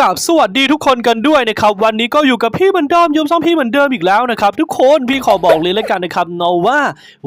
กับสวัสดีทุกคนกันด้วยนะครับวันนี้ก็อยู่กับพี่เหมือนเดิมยมซ้อมพี่เหมือนเดิมอีกแล้วนะครับทุกคนพี่ขอบอกเลยแล้วกันนะครับเนาะว่า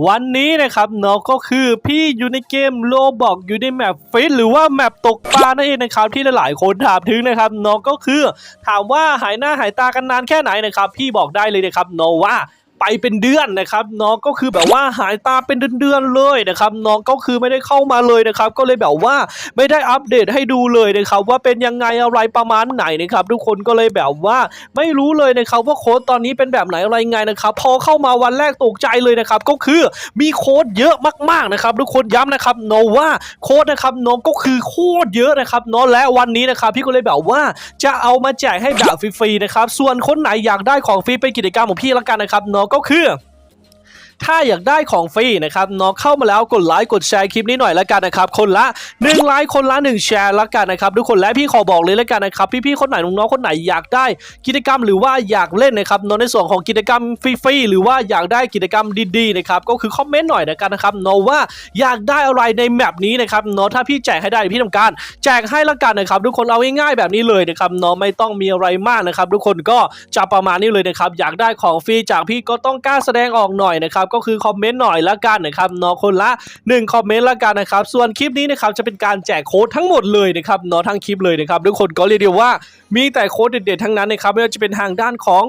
วันนี้นะครับเนาะก็คือพี่อยู่ในเกมโลบอกอยู่ในแมปฟิตหรือว่าแมปตกปลานั่นเองนะครับที่หลายๆคนถามถึงนะครับเนาะก็คือ ถามว่าหายหน้าหายตากันนานแค่ไหนนะครับ พี่บอกได้เลยนะครับเนาะว่า ไปเป็นเดือนนะครับ น้องก็คือแบบว่าหายตาเป็นเดือนๆเลยนะครับ น้องก็คือไม่ได้เข้ามาเลยนะครับ ก็เลยแบบว่าไม่ได้อัปเดตให้ดูเลยนะครับ ว่าเป็นยังไงอะไรประมาณไหนนะครับ ทุกคนก็เลยแบบว่าไม่รู้เลยนะครับว่าโค้ดตอนนี้เป็นแบบไหนอะไรไงนะครับพอเข้ามาวันแรกตกใจเลยนะครับ ก็คือมีโค้ดเยอะมากๆนะครับ ทุกคนย้ำนะครับโนว่าโค้ดนะครับน้องก็คือโคตรเยอะนะครับน้องและวันนี้นะครับพี่ก็เลยแบบว่าจะเอามาแจกให้แบบฟรีๆนะครับส่วนคนไหนอยากได้ของฟรีเป็นกิจกรรมของพี่ละกันนะครับน้องก็คือ ถ้าอยากได้ของฟรีนะครับน้องเข้ามาแล้วกดไลค์กดแชร์คลิปนี้หน่อยละกันนะครับคนละ1ไลค์คนละ1แชร์ละกันนะครับทุกคนและพี่ขอบอกเลยละกันนะครับพี่ๆคนไหนน้องๆคนไหนอยากได้กิจกรรมหรือว่าอยากเล่นนะครับน้องในส่วนของกิจกรรมฟรีๆหรือว่าอยากได้กิจกรรมดีๆนะครับก็คือคอมเมนต์หน่อยละกันนะครับน้องว่าอยากได้อะไรในแมปนี้นะครับน้องถ้าพี่แจกให้ได้พี่ทำการ แจกให้ละกันนะครับทุกคนเอาง่ายๆแบบนี้เลยนะครับน้องไม่ต้องมีอะไรมากนะครับทุกคนก็จะประมาณนี้เลยนะครับอยากได้ของฟรีจากพี่ก็ต้องกล้าแสดงออกหน่อยนะครับก็คือคอมเมนต์หน่อยละกันนะครับน้องคนละ1คอมเมนต์ละกันนะครับส่วนคลิปนี้นะครับจะเป็นการแจกโค้ดทั้งหมดเลยนะครับเนาะทั้งคลิปเลยนะครับทุกคนก็เรียกได้ว่ามีแต่โค้ดเด็ดๆทั้งนั้นนะครับไม่ว่าจะเป็นทางด้านของ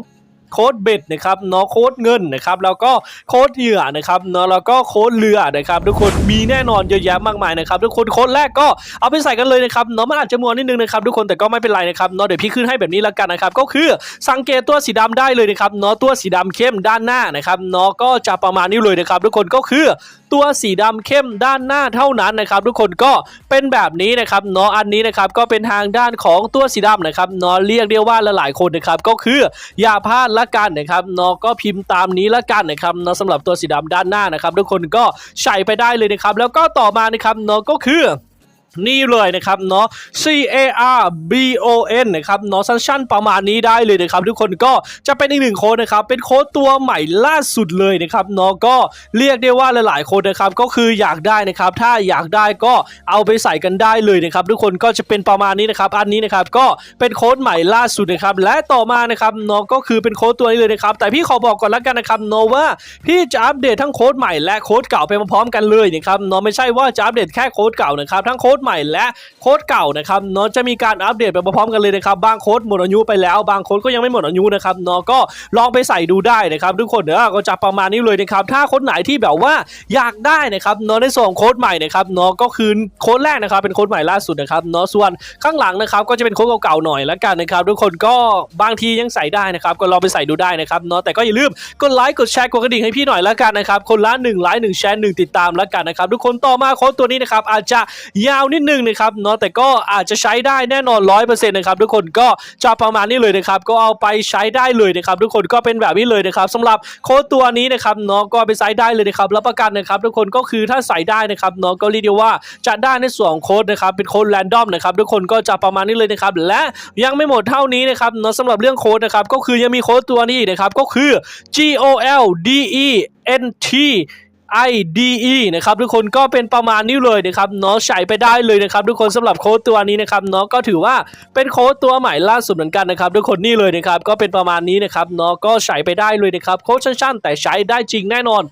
โค้ดเบ็ดนะครับเนาะโค้ดเงินนะครับแล้วก็โค้ดเหยื่อนะครับเนาะแล้วก็โค้ดเรือนะครับทุกคนมีแน่นอนเยอะแยะมากมายนะครับทุกคนโค้ดแรกก็เอาไปใส่กันเลยนะครับเนาะมันอาจจะมัวนิดนึงนะครับทุกคนแต่ก็ไม่เป็นไรนะครับเนาะเดี๋ยวพี่ขึ้นให้แบบนี้ละกันนะครับก็คือสังเกตตัวสีดำได้เลยนะครับเนาะตัวสีดำเข้มด้านหน้านะครับเนาะก็จะประมาณนี้เลยนะครับทุกคนก็คือตัวสีดำเข้มด้านหน้าเท่านั้นนะครับ ทุกคนก็เป็นแบบนี้นะครับเนาะอันนี้นะครับก็เป็นทางด้านของตัวสีดำนะครับเนาะเรียกได้ว่าหลายๆคนนะครับก็คืออย่าพลาดละกันนะครับเนาะก็พิมพ์ตามนี้ละกันนะครับเนาะสำหรับตัวสีดำด้านหน้านะครับ ทุกคนก็ใส่ไปได้เลยนะครับ แล้วก็ต่อมานะครับเนาะก็คือ นี่เลยนะครับเนาะ C A R B O N นะครับเนาะสั้นๆประมาณนี้ได้เลยนะครับทุกคนก็จะเป็นอีกหนึ่งโค้ดนะครับเป็นโค้ดตัวใหม่ล่าสุดเลยนะครับเนาะก็เรียกได้ว่าหลายๆคนนะครับก็คืออยากได้นะครับถ้าอยากได้ก็เอาไปใส่กันได้เลยนะครับทุกคนก็จะเป็นประมาณนี้นะครับอันนี้นะครับก็เป็นโค้ดใหม่ล่าสุดนะครับและต่อมานะครับเนาะก็คือเป็นโค้ดตัวนี้เลยนะครับแต่พี่ขอบอกก่อนแล้วกันนะครับเนาะว่าพี่จะอัปเดตทั้งโค้ดใหม่และโค้ดเก่าไปพร้อมๆกันเลยนะครับเนาะไม่ใช่ว่าจะอัปเดตแค่โค้ดเก่านะครับทั้งโค้ดใหม่และโค้ดเก่านะครับเนาะจะมีการอัปเดตไปพร้อมกันเลยนะครับบางโค้ดหมดอายุไปแล้ว บางโค้ดก็ยังไม่หมดอายุนะครับเนาะก็ลองไปใส่ดูได้นะครับทุกคนเนอะก็จะประมาณนี้เลยนะครับถ้าโคนไหนที่แบบว่าอยากได้นะครับเนาะในส่วนของโค้ดใหม่นะครับเนาะก็คือโค้ดแรกนะครับเป็นโค้ดใหม่ล่าสุดนะครับเนาะส่วนข้างหลังนะครับก็จะเป็นโค้ดเก่าๆหน่อยแล้วกันนะครับทุกคนก็บางทียังใส่ได้นะครับก็ลองไปใส่ดูได้นะครับเนาะแต่ก็อย่าลืมกดไลค์กดแชร์กดกระดิ่งให้พี่หน่อยแล้วกันนะครับคนละ1ไลค์1แชร์1ติดตามแล้วกันนะครับทุกคนต่อมาโค้ดตัวนี้นะครับอาจจะยาวนิดนึงนะครับเนาะแต่ก็อาจจะใช้ได้แน่นอน100%นต์นะครับทุกคนก็จะประมาณนี้เลยนะครับก็เอาไปใช้ได้เลยนะครับทุกคนก็เป็นแบบนี้เลยนะครับสำหรับโค้ดตัวนี้นะครับเนาะก็ไปใช้ได้เลยนะครับรับประกันนะครับทุกคนก็คือถ้าใส่ได้นะครับเนาะก็เรียกได้ว่าจะได้ในส่วนของโค้ดนะครับเป็นโค้ดแรนดอมนะครับทุกคนก็จะประมาณนี้เลยนะครับและยังไม่หมดเท่านี้นะครับเนาะสำหรับเรื่องโค้ดนะครับก็คือยังมีโค้ดตัวนี้อีกนะครับก็คือ G O L D E N T IDE นะครับทุกคนก็เป็นประมาณนี้เลยนะครับเนาะใช้ไปได้เลยนะครับทุกคนสำหรับโค้ดตัวนี้นะครับเนาะก็ถือว่าเป็นโค้ดตัวใหม่ล่าสุดเหมือนกันนะครับทุกคนนี่เลยนะครับก็เป็นประมาณนี้นะครับเนาะก็ใช้ไปได้เลยนะครับโค้ดสั้นๆ แต่ใช้ได้จริงแน่นอน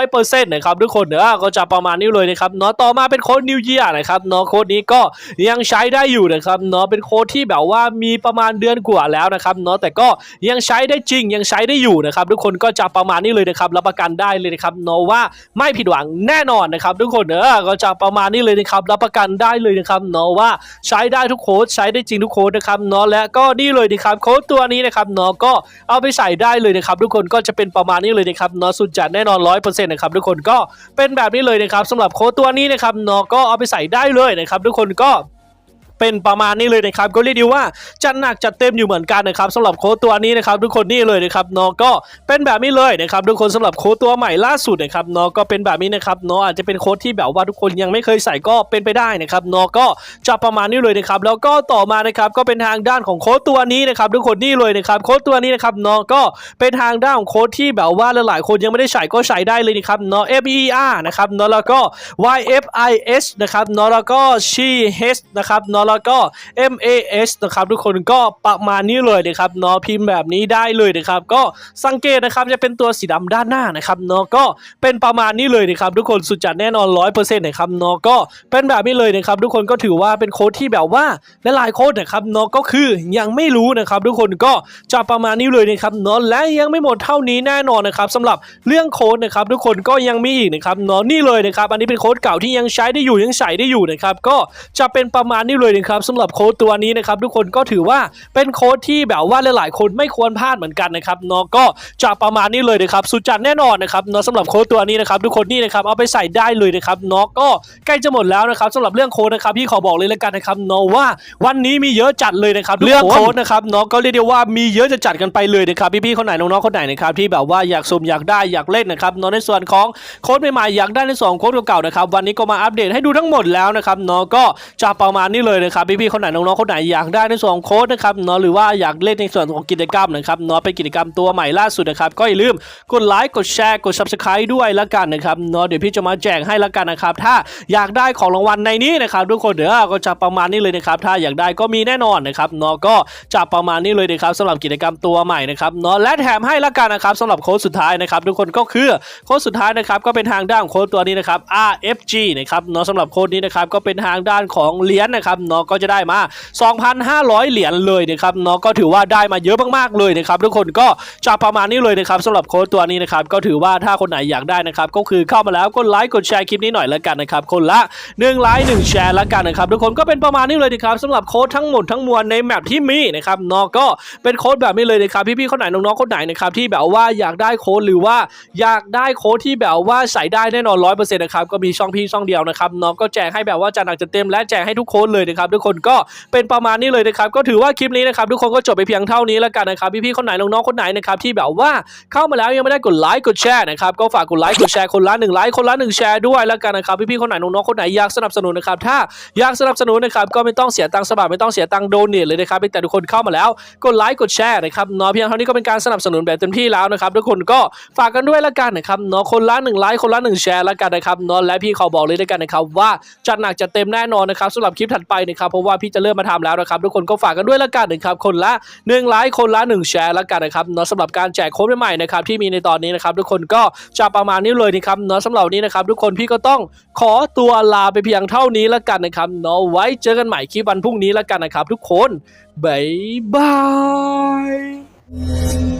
100%นะครับทุกคนเนอะก็จะประมาณนี้เลยนะครับเนาะต่อมาเป็นโค้ด New Year นะครับเนาะโค้ดนี้ก็ยังใช้ได้อยู่นะครับเนาะเป็นโค้ดที่แบบว่ามีประมาณเดือนกว่าแล้วนะครับเนาะแต่ก็ยังใช้ได้จริงยังใช้ได้อยู่นะครับทุกคนก็จะประมาณนี้เลยนะครับรับประกันได้เลยนะครับเนาะว่าไม่ผิดหวังแน่นอนนะครับ ทุกคนเออก็จะประมาณนี้เลยนะครับรับประกันได้เลยนะครับเนาะว่าใช้ได้ทุกโค้ดใช้ได้จริงทุกโค้ดนะครับเนาะและก็นี่เลยนะครับโค้ดตัวนี้นะครับเนาะก็เอาไปใส่ได้เลยนะครับ ทุกคนก็จะเป็นประมาณนี้เลยนะครับเนาะสุดจัดแน่นอนร้อยเปอร์เซ็นต์นะครับทุกคนก็เป็นแบบนี้เลยนะครับสำหรับโค้ดตัวนี้นะครับเนาะก็เอาไปใส่ได้เลยนะครับ ทุกคนก็ เป็นประมาณนี้เลยนะครับก็เรียกได้ว่าจัดหนักจัดเต็มอยู่เหมือนกันนะครับสำหรับโค้ดตัวนี้นะครับทุกคนนี่เลยนะครับเนาะก็เป็นแบบนี้เลยนะครับทุกคนสำหรับโค้ดตัวใหม่ล่าสุดนะครับเนาะก็เป็นแบบนี้นะครับเนาะอาจจะเป็นโค้ดที่แบบว่าทุกคนยังไม่เคยใส่ก็เป็นไปได้นะครับเนาะก็จะประมาณนี้เลยนะครับแล้วก็ต่อมานะครับก็เป็นทางด้านของโค้ดตัวนี้นะครับทุกคนนี่เลยนะครับโค้ดตัวนี้นะครับเนาะก็เป็นทางด้านของโค้ดที่แบบว่าหลายๆคนยังไม่ได้ใส่ก็ใส่ได้เลยนะครับเนาะ F E R นะครับเนาะแล้วก็ Y F I S นะครับเนาะแล้วก็ She H นะครับเนาะแล้วก็ M A S นะครับทุกคนก็ประมาณนี้เลยนะครับเนาะพิมพ์แบบนี้ได้เลยนะครับ ก็สังเกตนะครับจะเป็นตัวสีดำด้านหน้านะครับเนาะก็เป็นประมาณนี้เลยนะครับทุกคนสุดจัดแน่นอน100%นะครับเนาะก็เป็นแบบนี้เลยนะครับทุกคนก็ถือว่าเป็นโค้ดที่แบบว่าหลายๆโค้ดนะครับเนาะก็คือยังไม่รู้นะครับ ทุกคนก็จะประมาณนี้เลยนะครับเนาะและยังไม่หมดเท่านี้แน่นอนนะครับสำหรับเรื่องโค้ดนะครับทุกคนก็ยังมีอีกนะครับเนาะนี่เลยนะครับอันนี้เป็นโค้ดเก่าที่ยังใช้ได้อยู่ยังใส่ได้อยู่นะครับก็จะเป็นประมาณนี้เลยนะครับสำหรับโค้ดตัวนี้นะครับทุกคนก็ถือว่าเป็นโค้ดที่แบบว่าหลายๆ คนไม่ควรพลาดเหมือนกันนะครับเนาะก็จะประมาณนี้เลยนะครับสุดจัดแน่นอนนะครับเนาะสำหรับโค้ดตัวนี้นะครับทุกคนนี่นะครับเอาไปใส่ได้เลยนะครับเนาะก็ใกล้จะหมดแล้วนะครับสำหรับเรื่องโค้ดนะครับพี่ขอบอกเลยแล้วกันนะครับเนาะว่าวันนี้มีเยอะจัดเลยนะครับเรื่องโค้ดนะครับเนาะก็เรียกได้ว่ามีเยอะจะจัดกันไปเลยนะครับพี่ๆคนไหนน้องๆคนไหนนะครับที่แบบว่าอยากสุ่มอยากได้อยากเล่นนะครับเนาะในส่วนของโค้ดใหม่ๆอยากได้ในส่วนของโค้ดเก่าๆนะครับวันนี้ก็มาอัปเดตให้ดูทั้งหมดแล้วนะครับเนาะก็จะประมาณนี้เลยนะครับพี่ๆคนไหนน้องๆคนไหนอยากได้ในส่วนของโค้ดนะครับเนาะหรือว่าอยากเล่นในส่วนของกิจกรรมนะครับเนาะเป็นกิจกรรมตัวใหม่ล่าสุดนะครับก็อย่าลืมกดไลค์กดแชร์กด subscribe ด้วยละกันนะครับเนาะเดี๋ยวพี่จะมาแจกให้ละกันนะครับถ้าอยากได้ของรางวัลในนี้นะครับทุกคนเดี๋ยวก็จะประมาณนี้เลยนะครับถ้าอยากได้ก็มีแน่นอนนะครับเนาะก็จะประมาณนี้เลยนะครับสำหรับกิจกรรมตัวใหม่นะครับเนาะและแถมให้ละกันนะครับสำหรับโค้ดสุดท้ายนะครับทุกคนก็คือโค้ดสุดท้ายนะครับก็เป็นทางด้านโค้ดตัวนี้นะครับ RFG นะครับเนาะสำหรับโค้ดนี้นะครับก็เป็นทางด้านของเหรียญนะครับเนาะก็จะได้มา 2,500 เหรียญเลยนะครับเนาะก็ถือว่าได้มาเยอะมากๆเลยนะครับทุกคนก็จะประมาณนี้เลยนะครับสำหรับโค้ดตัวนี้นะครับก็ถือว่าถ้าคนไหนอยากได้นะครับก็คือเข้ามาแล้วกดไลค์กดแชร์คลิปนี้หน่อยละกันนะครับคนละ1ไลค์1แชร์ละกันนะครับทุกคนก็เป็นประมาณนี้เลยนะครับสำหรับโค้ดทั้งหมดทั้งมวลในแมปที่มีนะครับเนาะก็เป็นโค้ดแบบนี้เลยนะครับพี่ๆคนไหนน้องๆคนไหนนะครับที่แบบว่าอยากได้โค้ดหรือว่าอยากได้โค้ดที่แบบว่าใส่ได้แน่นอนร้อยเปอร์เซ็นต์นะครับก็มีช่องพี่ช่องเดียวนะครับเนาะก็แจกให้แบบว่าจะหนักจะเต็มและแจกให้ทุกโค้ดเลยนะครับทุกคนก็เป็นประมาณนี้เลยนะครับก็ถือว่าคลิปนี้นะครับทุกคนก็จบไปเพียงเท่านี้แล้วกันนะครับพี่ๆคนไหนน้องๆคนไหนนะครับที่แบบว่าเข้ามาแล้วยังไม่ได้กดไลค์กดแชร์นะครับก็ฝากกดไลค์กดแชร์คนละหนึ่งไลค์คนละหนึ่งแชร์ด้วยแล้วกันนะครับพี่ๆคนไหนน้องๆคนไหนอยากสนับสนุนนะครับถ้าอยากสนับสนุนนะครับก็ไม่ต้องเสียตังค์สมัครไม่ต้องเสียตังค์โดเนทเลยนะครับแต่ทุกคนเข้ามาแล้วกดไลค์กดแชร์นะครับเนาะเพียงเท่านี้ก็เป็นการสนับสนุนแบบเต็มที่แล้วนะครับทุกคนก็ฝากกันด้วยละกันนะครับเนาะคนละหนึ่งไลค์คนละหนึ่งแชร์ละกันนะครับเนาะและพี่ขอบอกเลยละกันนะครับว่าจัดหนักจัดเต็มแน่นอนนะครับสำหรับคลิปถัดไปนะครับเพราะว่าพี่จะเริ่มมาทำแล้วนะครับทุกคนก็ฝากกันด้วยละกันนะครับคนละหนึ่งไลค์คนละหนึ่งแชร์ละกันนะครับเนาะสำหรับการแจกโค้ดใหม่ๆนะครับที่มีในตอนนี้นะครับทุกคนก็จะประมาณนี้เลยนะครับเนาะสำหรับนี้นะครับทุกคนพี่ก็ต้องขอตัวลาไปเพียงเท่านี้ละกันนะครับเนาะไว้เจอกันใหม่คลิปวันพรุ่งนี้ละกันนะครับทุกคนบ๊ายบาย